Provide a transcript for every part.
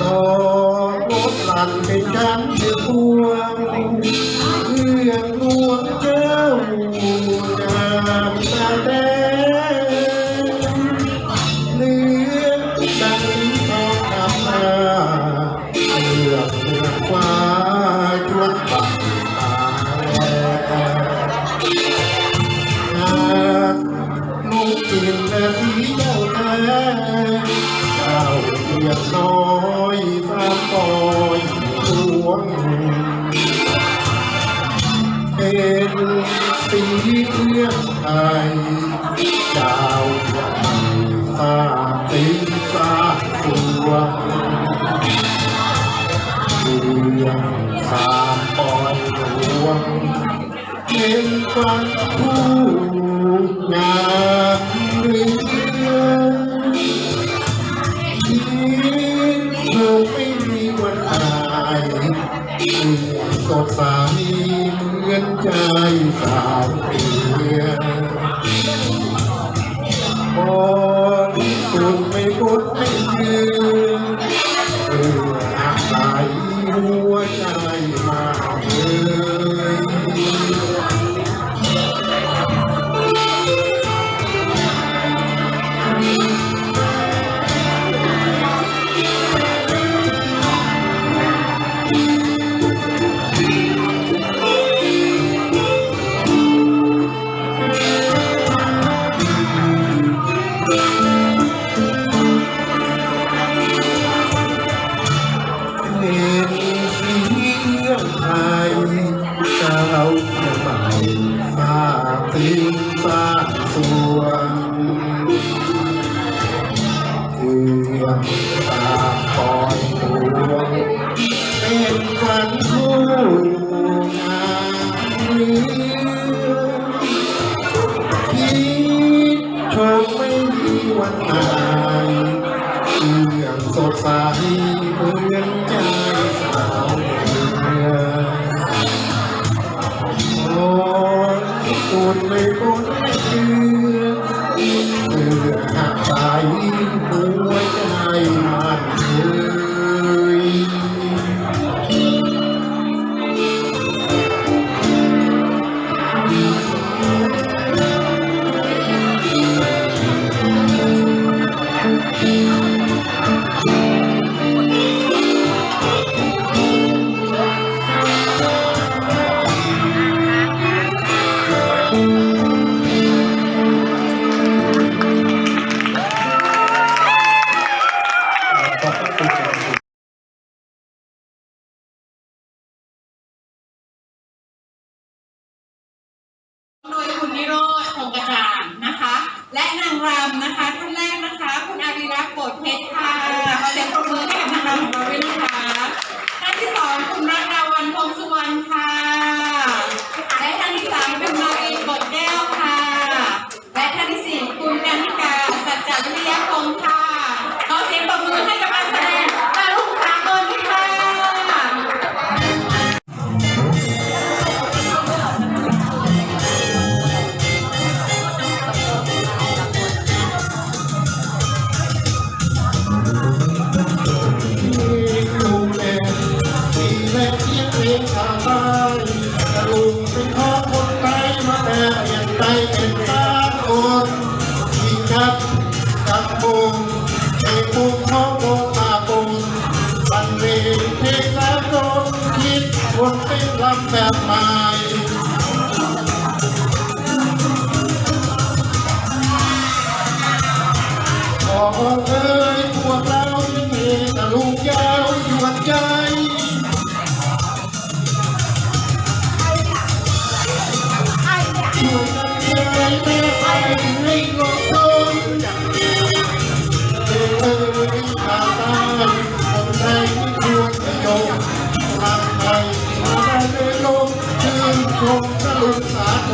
có đốt làn cây trắng như cuông hương cuông kéo ngàn ta té liếc đánh to tham gia đường qua chuột bằng lúc tìm ra phía đâu ta sao việc nói อยพระปอยหลวงเป็นสิ่งที่เพื่อไทยดาวตาตีสาตัวดูยังสาปอยหลวงเป็นฟัาผู้งาม สามีเหมือนใจสาว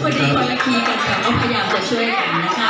พนดีคนละคีกันแต่ก็พยายามจะช่วยกันนะคะ